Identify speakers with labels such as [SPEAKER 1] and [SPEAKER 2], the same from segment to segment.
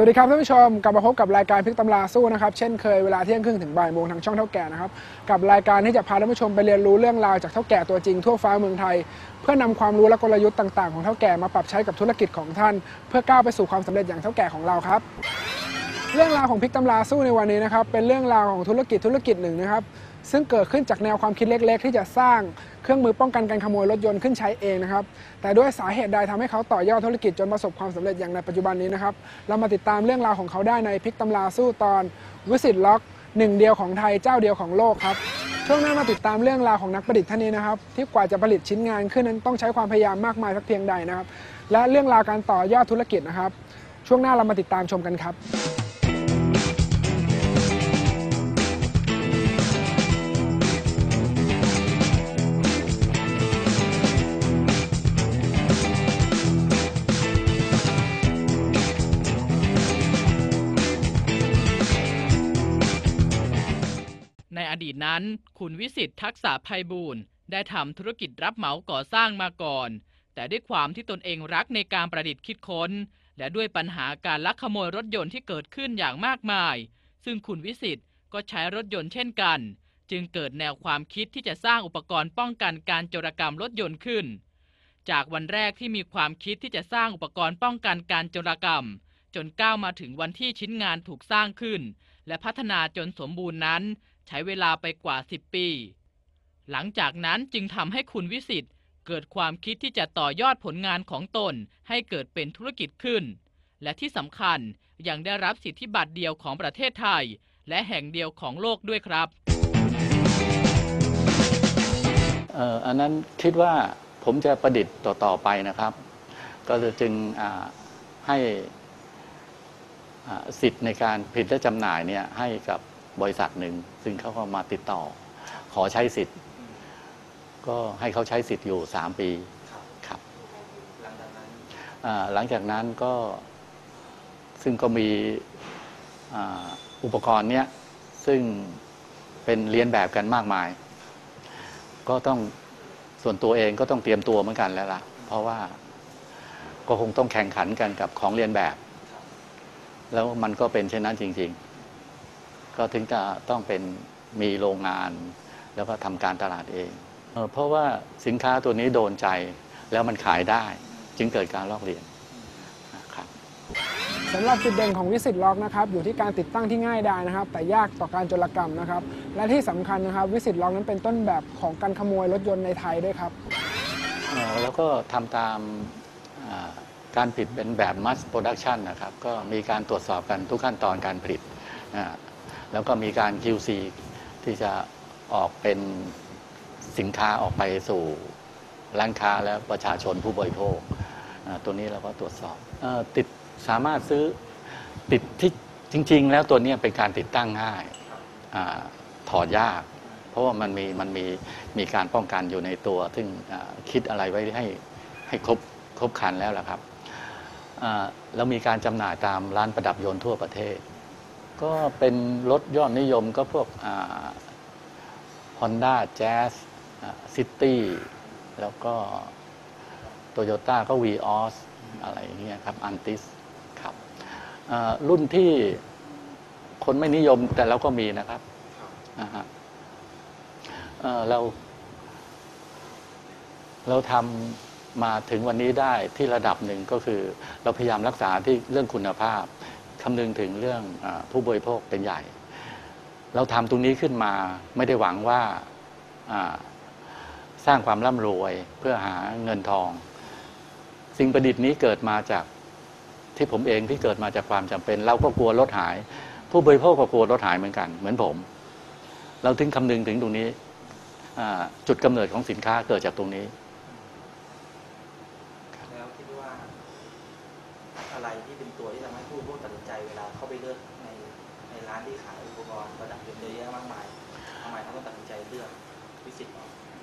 [SPEAKER 1] สวัสดีครับท่านผู้ชมกลับมาพบกับรายการพลิกตำราสู้นะครับเช่นเคยเวลาเที่ยงครึ่งถึงบ่ายโมงทางช่องเท่าแก่นะครับกับรายการที่จะพาท่านผู้ชมไปเรียนรู้เรื่องราวจากเท่าแก่ตัวจริงทั่วฟ้าเมืองไทย เพื่อนำความรู้และกลยุทธ์ต่างๆของเท่าแก่มาปรับใช้กับธุรกิจของท่าน เพื่อก้าวไปสู่ความสำเร็จอย่างเท่าแก่ของเราครับ เรื่องราวของพลิกตำราสู้ในวันนี้นะครับเป็นเรื่องราวของธุรกิจธุรกิจหนึ่งนะครับซึ่งเกิดขึ้นจากแนวความคิดเล็ก ๆ ที่จะสร้าง เครื่องมือป้องกันการขโมยรถยนต์ขึ้นใช้เองนะครับ แต่ด้วยสาเหตุใดทำให้เขาต่อยอดธุรกิจจนประสบความสำเร็จอย่างในปัจจุบันนี้นะครับ เรามาติดตามเรื่องราวของเขาได้ในพิกตำราสู้ตอนวิสิตล็อกหนึ่งเดียวของไทยเจ้าเดียวของโลกครับ ช่วงหน้ามาติดตามเรื่องราวของนักประดิษฐ์ท่านนี้นะครับ ที่กว่าจะผลิตชิ้นงานขึ้นนั้นต้องใช้ความพยายามมากมายสักเพียงใดนะครับ และเรื่องราวการต่อยอดธุรกิจนะครับ ช่วงหน้าเรามาติดตามชมกันครับ
[SPEAKER 2] ในอดีตนั้น คุณวิสิทธิ์ทักษะภัยบูรณ์ได้ทำธุรกิจรับเหมาก่อสร้างมาก่อน แต่ด้วยความที่ตนเองรักในการประดิษฐ์คิดค้น และด้วยปัญหาการลักขโมยรถยนต์ที่เกิดขึ้นอย่างมากมาย ซึ่งคุณวิสิทธิ์ก็ใช้รถยนต์เช่นกัน จึงเกิดแนวความคิดที่จะสร้างอุปกรณ์ป้องกันการโจรกรรมรถยนต์ขึ้น จากวันแรกที่มีความคิดที่จะสร้างอุปกรณ์ป้องกันการโจรกรรม จนก้าวมาถึงวันที่ชิ้นงานถูกสร้างขึ้น และพัฒนาจนสมบูรณ์นั้น ใช้เวลาไปกว่า 10 ปี หลังจากนั้นจึงทำให้คุณวิสิทธ์เกิดความคิดที่จะต่อยอดผลงานของตนให้เกิดเป็นธุรกิจขึ้น และที่สำคัญยังได้รับสิทธิบัตรเดียวของประเทศไทย และแห่งเดียวของโลกด้วยครับ
[SPEAKER 3] เอ่ออันนั้นคิดว่าผมจะประดิษฐ์ต่อ ๆ ไปนะครับ ก็จึงให้สิทธิ์ในการผลิตและจำหน่ายเนี่ยให้กับ บริษัทหนึ่ง ซึ่งเขาก็มาติดต่อ ขอใช้สิทธิ์ ก็ให้เขาใช้สิทธิ์อยู่ 3 ปีครับอ่าหลังจากนั้นก็ซึ่งก็มีอ่าอุปกรณ์เนี้ยซึ่งเป็นเรียนแบบกันมากมาย ก็ต้องส่วนตัวเองก็ต้องเตรียมตัวเหมือนกันแล้วล่ะ เพราะว่าก็คงต้องแข่งขันกันกับของเรียนแบบ แล้วมันก็เป็นเช่นนั้นจริง ๆ ก็ถึงจะต้องเป็นมีโรงงาน แล้วก็ทำการตลาดเองเอ่อเพราะว่าสินค้าตัวนี้โดนใจแล้วมันขายได้ จึงเกิดการลอกเรียนนะครับ
[SPEAKER 1] สำหรับจุดเด่นของวิสิตล็อกนะครับอยู่ที่การติดตั้งที่ง่ายดายนะครับ แต่ยากต่อการโจรกรรมนะครับ และที่สำคัญนะครับ วิสิตล็อกนั้นเป็นต้นแบบของการขโมยรถยนต์ในไทยด้วยครับ
[SPEAKER 3] เอ่อแล้วก็ทำตามอ่าการผลิตเป็นแบบ mass production นะครับ ก็มีการตรวจสอบกันทุกขั้นตอนการผลิตอ่า แล้วก็มีการ QC ที่จะออกเป็นสินค้าออกไปสู่ร้านค้าและประชาชนผู้บริโภคตัวนี้เราก็ตรวจสอบอติดสามารถซื้อติดที่จริง ๆ แล้วตัวนี้เป็นการติดตั้งง่ายอถอดยาก เพราะว่ามันมีมันมีมีการป้องกันอยู่ในตัว ซึ่งคิดอะไรไว้ให้ให้ครบครบครันแล้วล่ะครับอ่าแล้วมีการจำหน่ายตามร้านประดับยนต์ทั่วประเทศ ก็เป็นรถยอดนิยมก็พวกฮอนด้าแจ๊สซิตี้แล้วก็โตโยต้าก็วีออสอะไรเงี้ยครับอันติสครับรุ่นที่คนไม่นิยมแต่เราก็มีนะครับเรา เราทำมาถึงวันนี้ได้ที่ระดับหนึ่งก็คือ เราพยายามรักษาที่เรื่องคุณภาพ คำนึงถึงเรื่องอผู้บริโภคเป็นใหญ่ เราทำตรงนี้ขึ้นมาไม่ได้หวังว่าสร้างความร่ำรวยเพื่อหาเงินทอง สิ่งประดิษฐ์นี้เกิดมาจากที่ผมเองที่เกิดมาจากความจำเป็น เราก็กลัวรถหาย ผู้บริโภคก็กลัวรถหายเหมือนกัน เหมือนผม เราถึงคำนึงถึงตรงนี้จุดกำเนิดของสินค้าเกิดจากตร
[SPEAKER 4] งนี้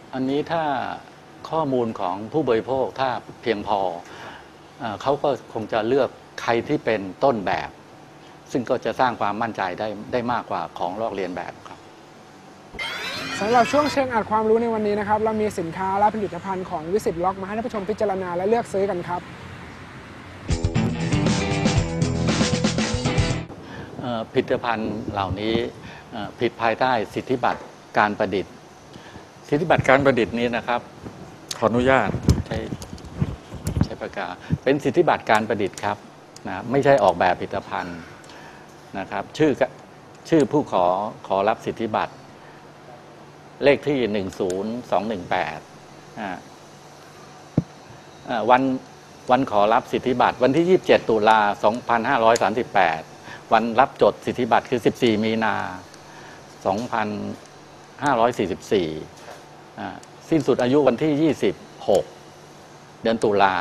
[SPEAKER 4] อกอั
[SPEAKER 3] นนี้ถ้าข้อมูลของผู้บริโภคถ้าเพียงพอเออเขาก็คงจะเลือกใครที่เป็นต้นแบบ ซึ่งก็จะสร้างความมั่นใจได้ได้มากกว่าของลอกเลียนแบบครับ
[SPEAKER 1] สำหรับช่วงเชิงอัดความรู้ในวันนี้นะครับ เรามีสินค้าและผลิตภัณฑ์ของวิสิตล็อกมาให้ท่านผู้ชมพิจารณาและเลือกซื้อกันครับ
[SPEAKER 3] ผลิตภัณฑ์เหล่านี้เอ่อผิดภายใต้สิทธิบัตรการประดิษฐ์ สิทธิบัตรการประดิษฐ์นี้นะครับ ขออนุญาตใช้ใช้ประกาศเป็นสิทธิบัตรการประดิษฐ์ครับนะไม่ใช่ออกแบบผลิตภัณฑ์นะครับ ชื่อชื่อผู้ขอขอรับสิทธิบัตร เลขที่ 10218อ่าอ่าวันวันขอรับสิทธิบัตร วันที่ 27 ตุลา2538 วันรับจดสิทธิบัตรคือ 14 มีนา2544อ่า สิ้นสุดอายุวันที่ 26 เดือนตุลา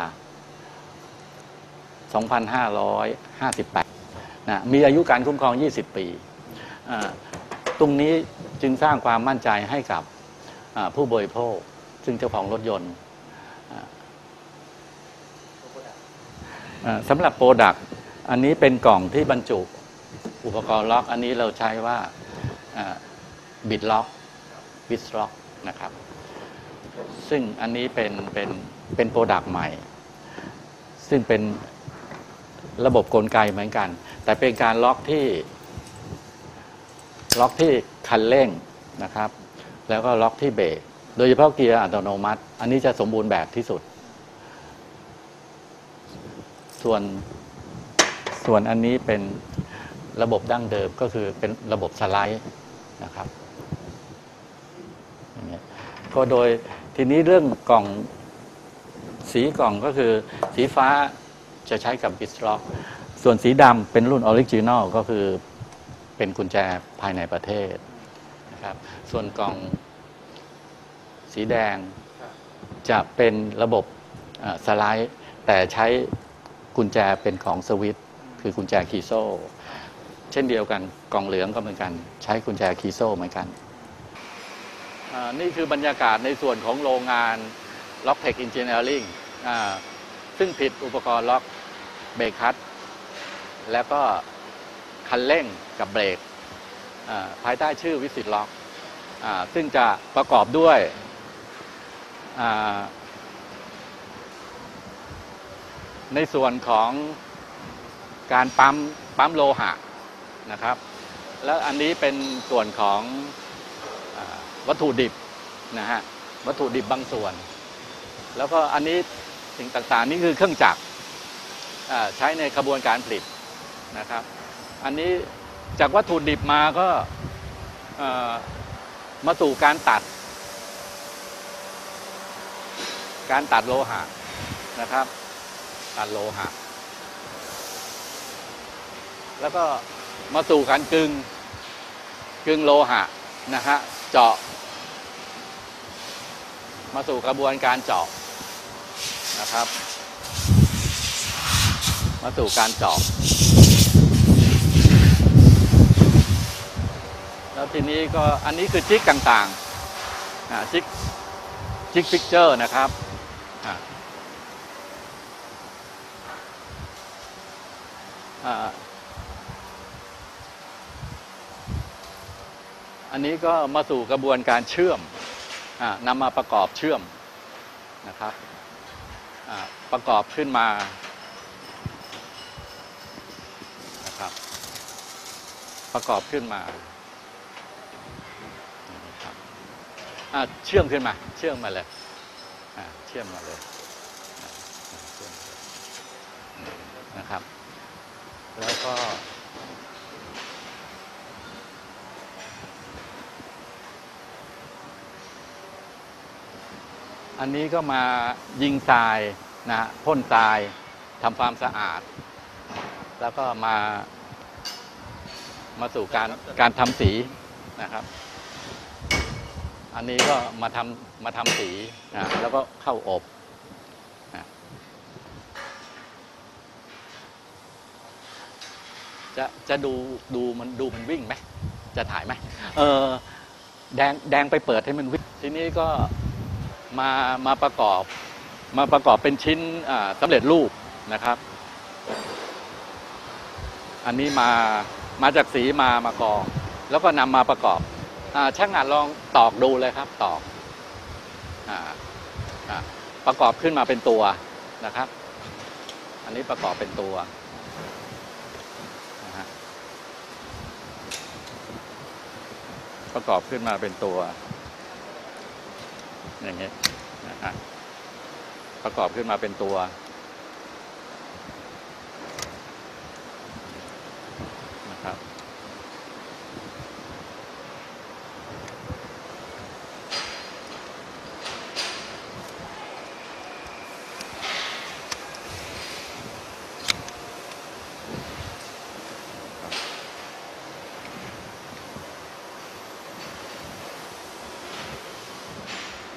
[SPEAKER 3] 2558 นะมีอายุการคุ้มครอง 20 ปีตรงนี้จึงสร้างความมั่นใจให้กับผู้บริโภค ซึ่งเจ้าของรถยนต์สำหรับโปรดักต์อันนี้เป็นกล่องที่บรรจุอุปกรณ์ล็อก อันนี้เราใช้ว่าบิดล็อกบิดล็อก นะครับ ซึ่งอันนี้เป็นเป็นเป็นโปรดักต์ใหม่ ซึ่งเป็นระบบกลไกเหมือนกัน แต่เป็นการล็อกที่ ล็อกที่คันเร่งนะครับ แล้วก็ล็อกที่เบรกโดยเฉพาะเกียร์อัตโนมัติ อันนี้จะสมบูรณ์แบบที่สุด ส่วนส่วนอันนี้เป็นระบบดั้งเดิมก็คือเป็นระบบสไลด์นะครับ ก็โดยทีนี้เรื่องกล่องสีกล่องก็คือสีฟ้าจะใช้กับบิสล็อกส่วนสีดำเป็นรุ่นออริจินอลก็คือเป็นกุญแจภายในประเทศนะครับส่วนกล่องสีแดงจะเป็นระบบสไลด์ แต่ใช้กุญแจเป็นของสวิตคือกุญแจคีโซ่ เช่นเดียวกันกล่องเหลืองก็เหมือนกัน ใช้กุญแจคีโซ่เหมือนกัน นี่คือบรรยากาศในส่วนของโรงงาน Locktech Engineering ซึ่งผิดอุปกรณ์ล็อกเบรกคัตแล้วก็คันเร่งกับเบรกภายใต้ชื่อวิสิตล็อกซึ่งจะประกอบด้วยในส่วนของการปั๊มปั๊มโลหะนะครับ แล้วอันนี้เป็นส่วนของ วัตถุดิบนะฮะวัตถุดิบบางส่วน แล้วก็อันนี้สิ่งต่างๆนี่คือเครื่องจักรใช้ในกระบวนการผลิตนะครับ อันนี้จากวัตถุดิบมาก็มาสู่การตัด การตัดโลหะนะครับ ตัดโลหะ แล้วก็มาสู่การกึงกึงโลหะนะฮะเจาะ มาสู่กระบวนการเจาะนะครับ มาสู่การเจาะแล้วทีนี้ก็อันนี้คือจิกต่างๆจิกจิกฟิกเจอร์นะครับอันนี้ก็มาสู่กระบวนการเชื่อม นำมาประกอบเชื่อมนะครับประกอบขึ้นมานะครับ ประกอบขึ้นมาเชื่อมขึ้นมา เชื่อมมาเลยเชื่อมมาเลยนะครับ แล้วก็ อันนี้ก็มายิงทรายนะฮะพ่นทรายทำความสะอาด แล้วก็มามาสู่การการทำสีนะครับ อันนี้ก็มาทำมาทำสีนะแล้วก็เข้าอบจะจะดูดูมันดูมันวิ่งไหมจะถ่ายไหมเออแดงแดงไปเปิดให้มันวิ่งทีนี้ก็ มามาประกอบมาประกอบเป็นชิ้นสำเร็จรูปนะครับ อันนี้มามาจากสีมามากอง แล้วก็นำมาประกอบอช่างงานลองตอกดูเลยครับ ตอกออประกอบขึ้นมาเป็นตัวนะครับ อันนี้ประกอบเป็นตัวประกอบขึ้นมาเป็นตัว อย่างเงี้ยนะฮะประกอบขึ้นมาเป็นตัว นะครับ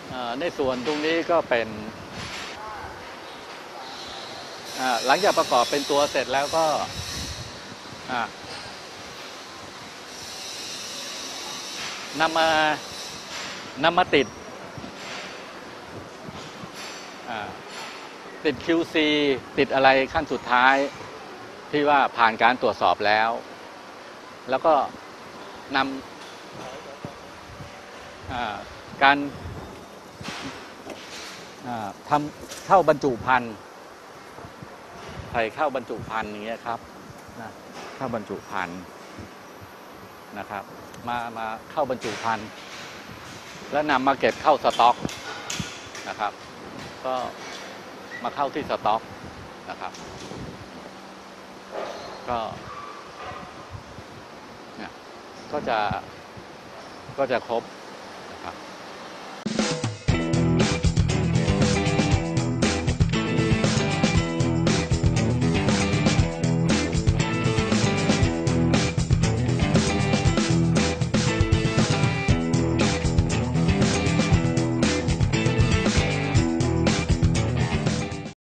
[SPEAKER 3] เอ่อ ในส่วนตรงนี้ก็เป็น หลังจากประกอบเป็นตัวเสร็จแล้วก็นำมานำมาติดติด QC ติดอะไรขั้นสุดท้ายที่ว่าผ่านการตรวจสอบแล้ว แล้วก็นำการ ทำเข้าบรรจุพันธุ์ใส่เข้าบรรจุพันธุ์อย่างเงี้ยครับนะเข้าบรรจุพันธุ์นะครับ มามาเข้าบรรจุพันธุ์แล้วนำมาเก็บเข้าสต็อกนะครับ ก็มาเข้าที่สต็อกนะครับ ก็เนี่ยก็จะก็จะครบ